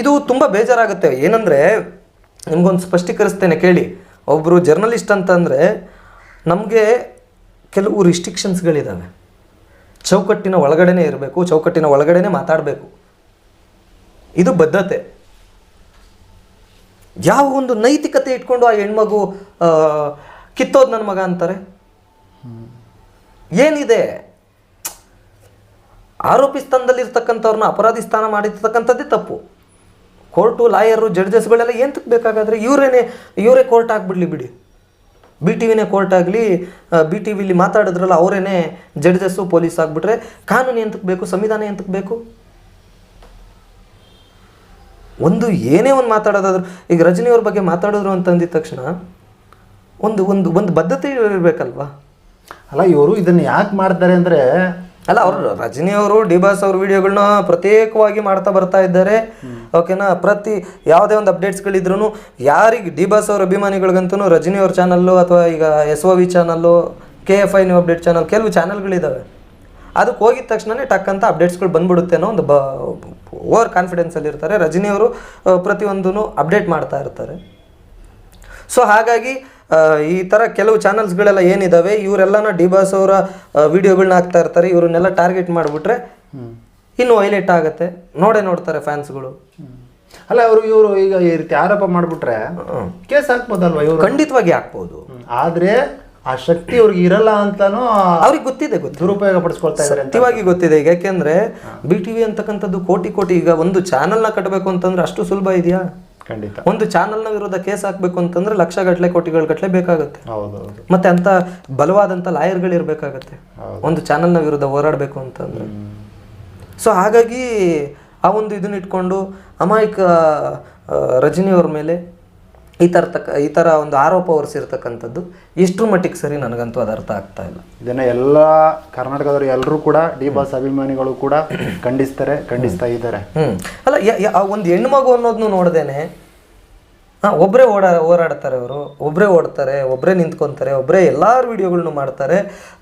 ಇದು ತುಂಬಾ ಬೇಜಾರಾಗುತ್ತೆ. ಏನಂದ್ರೆ ನಿಮ್ಗೊಂದು ಸ್ಪಷ್ಟೀಕರಿಸ್ತೇನೆ ಕೇಳಿ. ಒಬ್ರು ಜರ್ನಲಿಸ್ಟ್ ಅಂತಂದ್ರೆ ನಮಗೆ ಕೆಲವು ರಿಸ್ಟ್ರಿಕ್ಷನ್ಸ್ಗಳಿದ್ದಾವೆ ಚೌಕಟ್ಟಿನ ಒಳಗಡೆನೇ ಇರಬೇಕು ಚೌಕಟ್ಟಿನ ಒಳಗಡೆನೆ ಮಾತಾಡಬೇಕು. ಇದು ಬದ್ಧತೆ. ಯಾವ ಒಂದು ನೈತಿಕತೆ ಇಟ್ಕೊಂಡು ಆ ಹೆಣ್ಮಗು ಕಿತ್ತೋದು ನನ್ನ ಮಗ ಅಂತಾರೆ? ಏನಿದೆ? ಆರೋಪಿ ಸ್ಥಾನದಲ್ಲಿರ್ತಕ್ಕಂಥವ್ರನ್ನ ಅಪರಾಧಿ ಸ್ಥಾನ ಮಾಡಿರ್ತಕ್ಕಂಥದ್ದೇ ತಪ್ಪು. ಕೋರ್ಟು, ಲಾಯರು, ಜಡ್ಜಸ್ಗಳೆಲ್ಲ ಎಂತಕ್ಕೆ ಬೇಕಾಗಾದ್ರೆ ಇವರೇನೆ, ಇವರೇ ಕೋರ್ಟ್ ಆಗಿಬಿಡ್ಲಿ ಬಿಡಿ. ಬಿ ಟಿ ವಿನೇ ಕೋರ್ಟ್ ಆಗಲಿ ಬಿ ಟಿ ವಿಲಿ ಮಾತಾಡಿದ್ರಲ್ಲ ಅವರೇನೆ ಜಡ್ಜಸ್ಸು, ಪೊಲೀಸ್ ಆಗಿಬಿಟ್ರೆ ಕಾನೂನು ಎಂತಕ್ಕೆ ಬೇಕು, ಸಂವಿಧಾನ ಎಂತಕ್ಕೆ ಬೇಕು? ಒಂದು ಏನೇ ಒಂದು ಮಾತಾಡೋದಾದ್ರು ಈಗ ರಜನಿಯವ್ರ ಬಗ್ಗೆ ಮಾತಾಡಿದ್ರು ಅಂತ ಅಂದಿದ ತಕ್ಷಣ ಒಂದು ಒಂದು ಒಂದು ಬದ್ಧತೆ ಇರಬೇಕಲ್ವಾ? ಅಲ್ಲ ಇವರು ಇದನ್ನು ಯಾಕೆ ಮಾಡ್ತಾರೆ ಅಂದರೆ ಅಲ್ಲ ಅವರು ರಜನಿ ಡಿಬಾಸ್ ಡಿ ಬಾಸ್ ಅವ್ರ ವಿಡಿಯೋಗಳನ್ನ ಪ್ರತ್ಯೇಕವಾಗಿ ಮಾಡ್ತಾ ಬರ್ತಾ ಇದ್ದಾರೆ. ಓಕೆನಾ ಪ್ರತಿ ಯಾವುದೇ ಒಂದು ಅಪ್ಡೇಟ್ಸ್ಗಳಿದ್ರು ಯಾರಿಗೆ ಡಿಬಾಸ್ ಅವ್ರ ಅಭಿಮಾನಿಗಳಿಗಂತೂ ರಜನಿ ಅವ್ರ ಚಾನಲ್ಲು ಅಥವಾ ಈಗ S O V channel K F I new update channel ಕೆಲವು ಚಾನಲ್ಗಳಿದ್ದಾವೆ ಅದಕ್ಕೆ ಹೋಗಿದ ತಕ್ಷಣನೇ ಟಕ್ ಅಂತ ಅಪ್ಡೇಟ್ಸ್ಗಳು ಬಂದ್ಬಿಡುತ್ತೆ ಅನ್ನೋ ಒಂದು ಬ ಓವರ್ ಕಾನ್ಫಿಡೆನ್ಸಲ್ಲಿ ಇರ್ತಾರೆ. ರಜನಿಯವರು ಪ್ರತಿಯೊಂದೂ ಅಪ್ಡೇಟ್ ಮಾಡ್ತಾ ಇರ್ತಾರೆ. ಸೊ ಹಾಗಾಗಿ ಈ ಥರ ಕೆಲವು ಚಾನಲ್ಸ್ಗಳೆಲ್ಲ ಏನಿದ್ದಾವೆ ಇವರೆಲ್ಲನ ಡಿ ಬಾಸ್ ಅವರ ವಿಡಿಯೋಗಳನ್ನ ಹಾಕ್ತಾ ಇರ್ತಾರೆ. ಇವ್ರನ್ನೆಲ್ಲ ಟಾರ್ಗೆಟ್ ಮಾಡಿಬಿಟ್ರೆ ಇನ್ನು ಹೈಲೈಟ್ ಆಗುತ್ತೆ. ನೋಡೇ ನೋಡ್ತಾರೆ ಫ್ಯಾನ್ಸ್ಗಳು ಅಲ್ಲ ಅವರು ಇವರು ಈಗ ಈ ರೀತಿ ಆರೋಪ ಮಾಡಿಬಿಟ್ರೆ ಕೇಸ್ ಹಾಕ್ಬೋದಲ್ವಾ ಇವರು? ಖಂಡಿತವಾಗಿ ಹಾಕ್ಬೋದು. ಆದ್ರೆ ಆ ಶಕ್ತಿ ಅವ್ರಿಗೆ ಇರಲ್ಲ ಅಂತಾನು ಅವ್ರಿಗೆ ಗೊತ್ತಿದೆ ಗೊತ್ತು ದುರುಪಯೋಗ ಪಡಿಸ್ಕೊಳ್ತಾ ಇದ್ದಾರೆ ಸತ್ಯವಾಗಿ ಗೊತ್ತಿದೆ. ಈಗ ಯಾಕೆಂದ್ರೆ ಬಿ ಟಿ ವಿ ಅಂತಕ್ಕಂಥದ್ದು ಕೋಟಿ ಕೋಟಿ ಈಗ ಒಂದು ಚಾನಲ್ನ ಕಟ್ಟಬೇಕು ಅಂತಂದ್ರೆ ಅಷ್ಟು ಸುಲಭ ಇದೆಯಾ? ಖಂಡಿತ. ಒಂದು ಚಾನಲ್ನ ವಿರುದ್ಧ ಕೇಸ್ ಹಾಕ್ಬೇಕು ಅಂತಂದ್ರೆ ಲಕ್ಷ ಗಟ್ಟಲೆ ಕೋಟಿಗಳ ಗಟ್ಟಲೆ ಬೇಕಾಗುತ್ತೆ. ಮತ್ತೆ ಅಂತ ಬಲವಾದಂಥ ಲಾಯರ್ಗಳು ಇರಬೇಕಾಗತ್ತೆ. ಒಂದು ಚಾನಲ್ನ ವಿರುದ್ಧ ಹೋರಾಡಬೇಕು ಅಂತಂದ್ರೆ. ಸೊ ಹಾಗಾಗಿ ಆ ಒಂದು ಇದನ್ನ ಇಟ್ಕೊಂಡು ಅಮಾಯಕ ರಜನಿಯವ್ರ ಮೇಲೆ ಈ ಥರ ತಕ್ಕ ಈ ಥರ ಒಂದು ಆರೋಪ ಹೊರಿಸಿರ್ತಕ್ಕಂಥದ್ದು ಎಷ್ಟರ ಮಟ್ಟಿಗೆ ಸರಿ ನನಗಂತೂ ಅದು ಅರ್ಥ ಆಗ್ತಾ ಇಲ್ಲ. ಇದನ್ನು ಎಲ್ಲ ಕರ್ನಾಟಕದವರು ಎಲ್ಲರೂ ಕೂಡ ಡಿ ಬಾಸ್ ಅಭಿಮಾನಿಗಳು ಕೂಡ ಖಂಡಿಸ್ತಾರೆ ಖಂಡಿಸ್ತಾ ಇದ್ದಾರೆ. ಹ್ಮ್. ಅಲ್ಲ ಒಂದು ಹೆಣ್ಮಗು ಅನ್ನೋದನ್ನು ನೋಡ್ದೇನೆ ಹಾಂ ಒಬ್ಬರೇ ಓಡಾ ಓಡಾಡ್ತಾರೆ ಅವರು ಒಬ್ಬರೇ ಓಡ್ತಾರೆ ಒಬ್ಬರೇ ನಿಂತ್ಕೊತಾರೆ ಒಬ್ಬರೇ ಎಲ್ಲರೂ ವಿಡಿಯೋಗಳ್ನು ಮಾಡ್ತಾರೆ.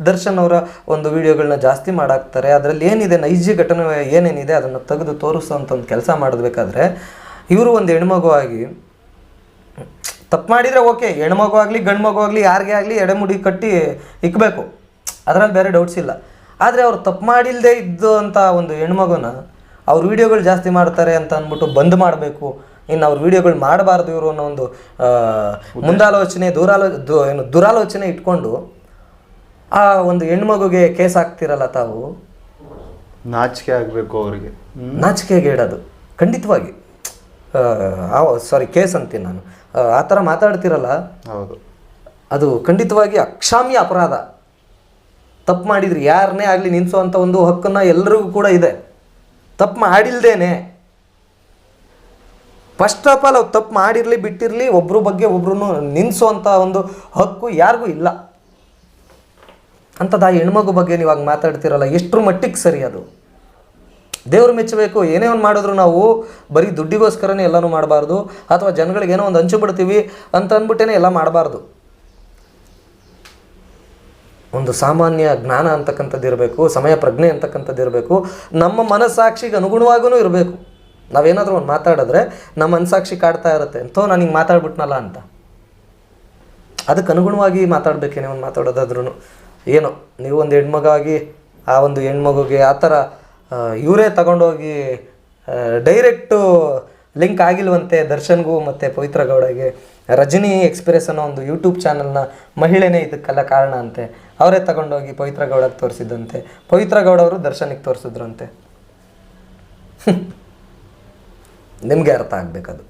ದರ್ಶನ್ ಅವರ ಒಂದು ವಿಡಿಯೋಗಳನ್ನ ಜಾಸ್ತಿ ಮಾಡಾಕ್ತಾರೆ. ಅದರಲ್ಲಿ ಏನಿದೆ ನೈಜ ಘಟನೆ ಏನೇನಿದೆ ಅದನ್ನು ತೆಗೆದು ಅಂತ ಒಂದು ಕೆಲಸ ಮಾಡಬೇಕಾದ್ರೆ ಇವರು ಒಂದು ಹೆಣ್ಮಗು ಆಗಿ ತಪ್ಪು ಮಾಡಿದರೆ ಓಕೆ ಹೆಣ್ಮಗು ಆಗಲಿ ಗಂಡು ಮಗು ಆಗಲಿ ಯಾರಿಗೆ ಆಗಲಿ ಎಡೆಮುಡಿ ಕಟ್ಟಿ ಇಕ್ಕಬೇಕು ಅದರಲ್ಲಿ ಬೇರೆ ಡೌಟ್ಸ್ ಇಲ್ಲ. ಆದರೆ ಅವ್ರು ತಪ್ಪು ಮಾಡಿಲ್ಲದೆ ಇದ್ದು ಅಂತ ಒಂದು ಹೆಣ್ಮಗುನ ಅವ್ರ ವಿಡಿಯೋಗಳು ಜಾಸ್ತಿ ಮಾಡ್ತಾರೆ ಅಂತ ಅಂದ್ಬಿಟ್ಟು ಬಂದ್ ಮಾಡಬೇಕು. ಇನ್ನು ಅವ್ರ ವಿಡಿಯೋಗಳು ಮಾಡಬಾರ್ದು ಇವರು ಅನ್ನೋ ಒಂದು ಮುಂದಾಲೋಚನೆ ದೂರಾಲೋ ದು ಏನು ದುರಾಲೋಚನೆ ಇಟ್ಕೊಂಡು ಆ ಒಂದು ಹೆಣ್ಮಗುಗೆ ಕೇಸ್ ಹಾಕ್ತಿರಲ್ಲ ತಾವು. ನಾಚಿಕೆ ಆಗಬೇಕು ಅವರಿಗೆ. ನಾಚಿಕೆಗೆ ಇಡೋದು ಖಂಡಿತವಾಗಿ. ಸಾರಿ ಕೇಸ್ ಅಂತೀನಿ ನಾನು. ಆ, ಥರ ಮಾತಾಡ್ತಿರಲ್ಲ? ಹೌದು. ಅದು ಖಂಡಿತವಾಗಿ ಅಕ್ಷಾಮ್ಯ ಅಪರಾಧ. ತಪ್ಪು ಮಾಡಿದ್ರಿ ಯಾರನ್ನೇ ಆಗಲಿ ನಿಲ್ಲಿಸುವಂಥ ಒಂದು ಹಕ್ಕನ್ನು ಎಲ್ರಿಗೂ ಕೂಡ ಇದೆ. ತಪ್ಪು ಮಾಡಿಲ್ದೇನೆ. ಫಸ್ಟ್ ಆಫ್ ಆಲ್ ಅವ್ರು ತಪ್ಪು ಮಾಡಿರಲಿ ಬಿಟ್ಟಿರಲಿ ಒಬ್ರ ಬಗ್ಗೆ ಒಬ್ರು ನಿಲ್ಲಿಸುವಂಥ ಒಂದು ಹಕ್ಕು ಯಾರಿಗೂ ಇಲ್ಲ. ಅಂಥದ್ದು ಆ ಹೆಣ್ಮಗು ಬಗ್ಗೆ ನೀವು ಹಾಗೆ ಮಾತಾಡ್ತಿರಲ್ಲ ಎಷ್ಟರ ಮಟ್ಟಿಗೆ ಸರಿ ಅದು? ದೇವ್ರು ಮೆಚ್ಚಬೇಕು, ಏನೇ ಒಂದು ಮಾಡಿದ್ರು ನಾವು ಬರೀ ದುಡ್ಡಿಗೋಸ್ಕರನೇ ಎಲ್ಲನೂ ಮಾಡಬಾರ್ದು, ಅಥವಾ ಜನಗಳಿಗೆ ಏನೋ ಒಂದು ಹಂಚು ಬಿಡ್ತೀವಿ ಅಂತ ಅಂದ್ಬಿಟ್ಟೇ ಎಲ್ಲ ಮಾಡಬಾರ್ದು. ಒಂದು ಸಾಮಾನ್ಯ ಜ್ಞಾನ ಅಂತಕ್ಕಂಥದ್ದು ಇರಬೇಕು, ಸಮಯ ಪ್ರಜ್ಞೆ ಅಂತಕ್ಕಂಥದ್ದು ಇರಬೇಕು, ನಮ್ಮ ಮನಸ್ಸಾಕ್ಷಿಗೆ ಅನುಗುಣವಾಗೂ ಇರಬೇಕು. ನಾವೇನಾದರೂ ಒಂದು ಮಾತಾಡಿದ್ರೆ ನಮ್ಮ ಮನಸ್ಸಾಕ್ಷಿ ಕಾಡ್ತಾ ಇರುತ್ತೆ ಎಂತೋ ನಾನು ಹಿಂಗೆ ಮಾತಾಡ್ಬಿಟ್ನಲ್ಲ ಅಂತ. ಅದಕ್ಕೆ ಅನುಗುಣವಾಗಿ ಮಾತಾಡಬೇಕೇನೆ ಒಂದು ಮಾತಾಡೋದಾದ್ರೂ ಏನೋ, ನೀವು ಒಂದು ಹೆಣ್ಮಗಾಗಿ, ಆ ಒಂದು ಹೆಣ್ಮಗುಗೆ ಆ ಥರ ಇವರೇ ತಗೊಂಡೋಗಿ ಡೈರೆಕ್ಟು ಲಿಂಕ್ ಆಗಿಲ್ವಂತೆ ದರ್ಶನ್ಗೂ ಮತ್ತು ಪವಿತ್ರ ಗೌಡಗೆ. ರಜನಿ ಎಕ್ಸ್ಪ್ರೆಸ್ ಅನ್ನೋ ಒಂದು ಯೂಟ್ಯೂಬ್ ಚಾನಲ್ನ ಮಹಿಳೆನೇ ಇದಕ್ಕೆಲ್ಲ ಕಾರಣ ಅಂತೆ. ಅವರೇ ತಗೊಂಡೋಗಿ ಪವಿತ್ರ ಗೌಡಗೆ ತೋರಿಸಿದ್ದಂತೆ ಪವಿತ್ರ ಗೌಡ ಅವರು ದರ್ಶನಿಗೆ ತೋರಿಸಿದ್ರಂತೆ. ನಿಮಗೆ ಅರ್ಥ ಆಗಬೇಕದು.